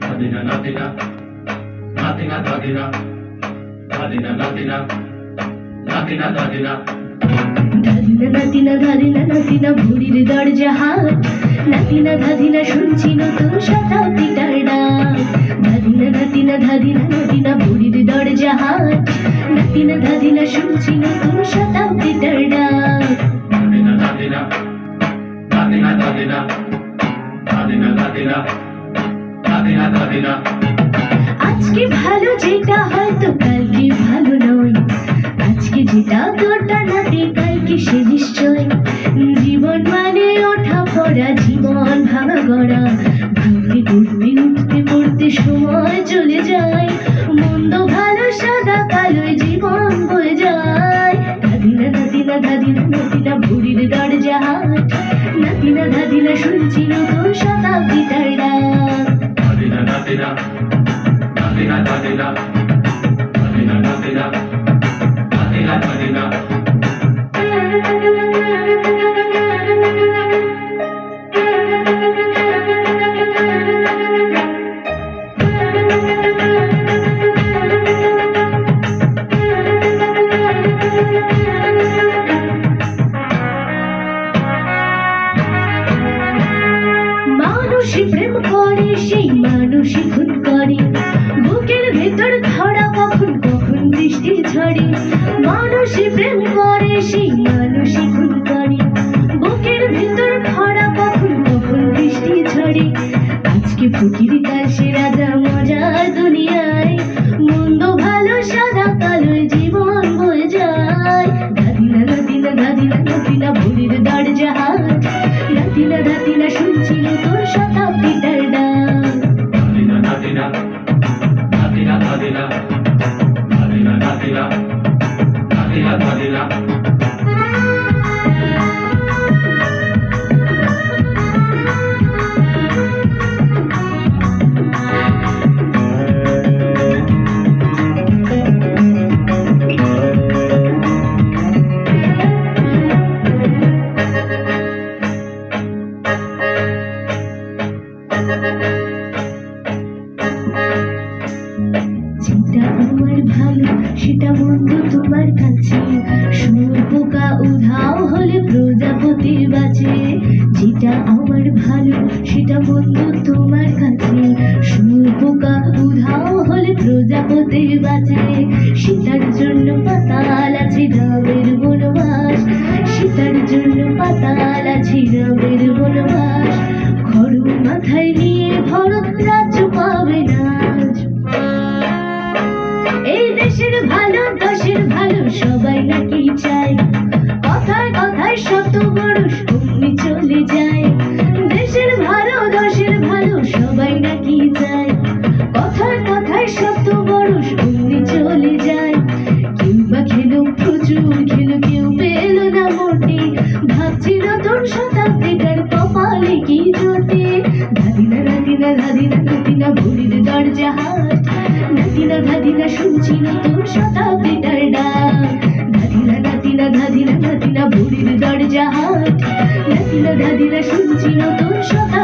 Nadina, Nadina, Nadina, Nadina, Nadina, Nadina, Nadina. ধাদিনা নাতিনা ধাদিনা নাতিনা ভুড়ির দরজা হাট নাতিনা ধাদিনা শুনছি নতুন শতাব্দীটার ডাক। ধাদিনা নাতিনা ধাদিনা নাতিনা ভুড়ির দরজা নাতিনা ধাদিনা শুনছি নতুন শতাব্দীটার আজকে ভালো যেটা হয়তো কালকে ভালো নয়। আজকে যেটা তোরটা নাতে কালকে সে নিশ্চয়। জীবন মানে ওঠা পড়া দাদিনা শুনছি নতুন শতাব্দীটার ডাক Nadina, Nadina, Nadina, Nadina, Nadina, Nadina, Nadina, Nadina. মানুষই প্রেম করে, সেই মানুষই খুন করে। বুকের ভেতর ধরা কখন কখন বৃষ্টি ঝরে। মানুষই প্রেম করে, সেই মানুষই খুন করে। বুকের ভেতর ধরা কখন কখন বৃষ্টি ঝরে। আজকে ফকির যেটা আমার ভালো সেটা মন্দ তোমার কাছে। প্রজাপতি বাজে যেটা আমার ভালো, সেটা মন্দ তোমার কাছে। সুর পোকা উধাও হলে প্রজাপতির বাঁচে শত বড় অমনি চলে যায়। দেশের ভালো দেশের ভালো সবাই নাকি চায়। কথায় কথায় শত বড় অমনি চলে যায়। কেউ বা খেলো, প্রচুর খেলো, কেউ পেল না মোটে ভাবছি নতুন শতাব্দীটার কপালে কি জোটে। দাদিনা দাদিনা দাদিনা দাদিনা ভুলির দরজা হাট। নাতিনা ধাদিনা শুনছি নতুন শতাব্দীটার রাধা শুনছি নতুন সকাল